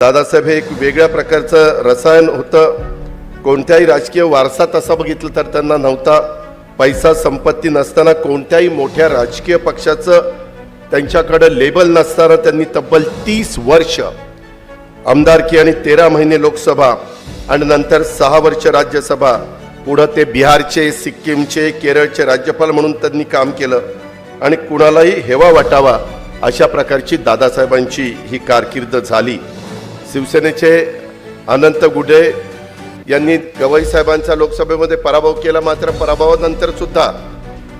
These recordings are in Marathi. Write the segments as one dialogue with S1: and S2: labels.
S1: दादासाहेब हे एक वेगळ्या प्रकारचं रसायन होतं. कोणत्याही राजकीय वारसा तसा बघितलं तर त्यांना नव्हता. पैसा संपत्ती नसताना कोणत्याही मोठ्या राजकीय पक्षाचं त्यांच्याकडं लेबल नसताना त्यांनी तब्बल तीस वर्ष आमदारकी आणि तेरा महिने लोकसभा आणि नंतर सहा वर्ष राज्यसभा पुढं ते बिहारचे सिक्कीमचे केरळचे राज्यपाल म्हणून त्यांनी काम केलं. आणि कुणालाही हेवा वाटावा अशा प्रकारची दादासाहेबांची ही कारकीर्द झाली. शिवसेनेचे अनंत गुडे यांनी गवई साहेबांचा लोकसभेमध्ये पराभव केला मात्र पराभवानंतर सुद्धा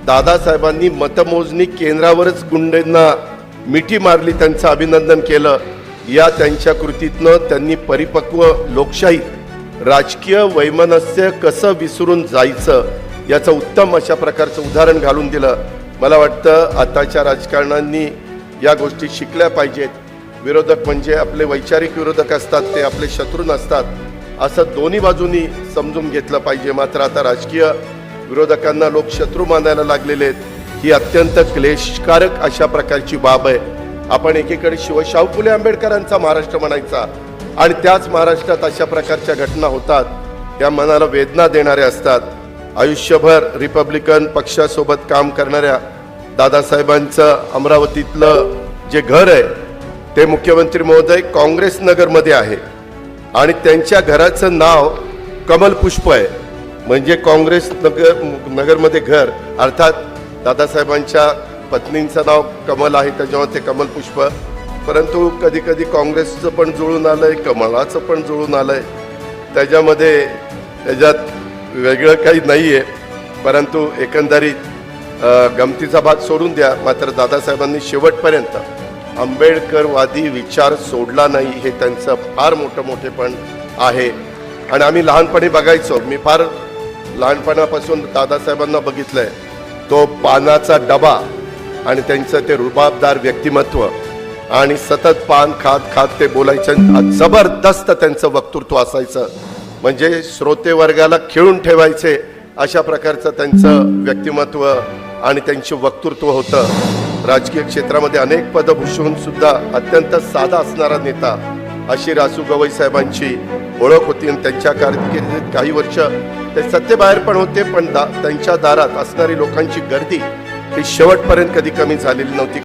S1: दादासाहेबांनी मतमोजणी केंद्रावरच गुंडेंना मिठी मारली त्यांचं अभिनंदन केलं. या त्यांच्या कृतीतनं त्यांनी परिपक्व लोकशाहीत राजकीय वैमनस्य कसं विसरून जायचं याचं उत्तम अशा प्रकारचं उदाहरण घालून दिलं. मला वाटतं आताच्या राजकारणांनी या गोष्टी शिकल्या पाहिजेत. विरोधक म्हणजे आपले वैचारिक विरोधक असतात ते आपले शत्रू नसतात असं दोन्ही बाजूनी समजून घेतलं पाहिजे. मात्र आता राजकीय विरोधकांना लोक शत्रू मानायला लागलेले आहेत. ही अत्यंत क्लेशकारक अशा प्रकारची बाब आहे. आपण एकीकडे शिवशाहू फुले आंबेडकरांचा महाराष्ट्र म्हणायचा आणि त्याच महाराष्ट्रात अशा प्रकारच्या घटना होतात त्या मनाला वेदना देणाऱ्या असतात. आयुष्यभर रिपब्लिकन पक्षासोबत काम करणाऱ्या दादासाहेबांचं अमरावतीतलं जे घर आहे ते मुख्यमंत्री महोदय काँग्रेस नगरमध्ये आहे. आणि त्यांच्या घराचं नाव कमल पुष्प आहे. म्हणजे काँग्रेस नगर नगरमध्ये घर. अर्थात दादासाहेबांच्या पत्नींचं नाव कमल आहे त्याच्यामुळे ते कमल पुष्प. परंतु कधी कधी काँग्रेसचं पण जुळून आलं आहे कमलाचं पण जुळून आलं आहे त्याच्यामध्ये त्याच्यात वेगळं काही नाही आहे परंतु एकंदरीत गमतीचा भाग सोडून द्या. मात्र दादासाहेबांनी शेवटपर्यंत आंबेडकरवादी विचार सोडला नाही हे त्यांचं फार मोठं मोठेपण आहे. आणि आम्ही लहानपणी बघायचो. मी फार लहानपणापासून दादासाहेबांना बघितलंय. तो पानाचा डबा आणि त्यांचं ते रुबाबदार व्यक्तिमत्व आणि सतत पान खात खात ते बोलायचे जबरदस्त त्यांचं वक्तृत्व असायचं. म्हणजे श्रोते वर्गाला खिळून ठेवायचे अशा प्रकारचं त्यांचं व्यक्तिमत्व आणि त्यांचे वक्तृत्व होतं. राजकीय क्षेत्रामध्ये अनेक पदं भूषवून सुद्धा अत्यंत साधा असणारा नेता अशी रासू गवई साहेबांची ओळख होती आणि त्यांच्या कारकिर्दीत काही वर्ष ते सत्तेबाहेर पण होते पण दा त्यांच्या दारात असणारी लोकांची गर्दी ही शेवटपर्यंत कधी कमी झालेली नव्हती.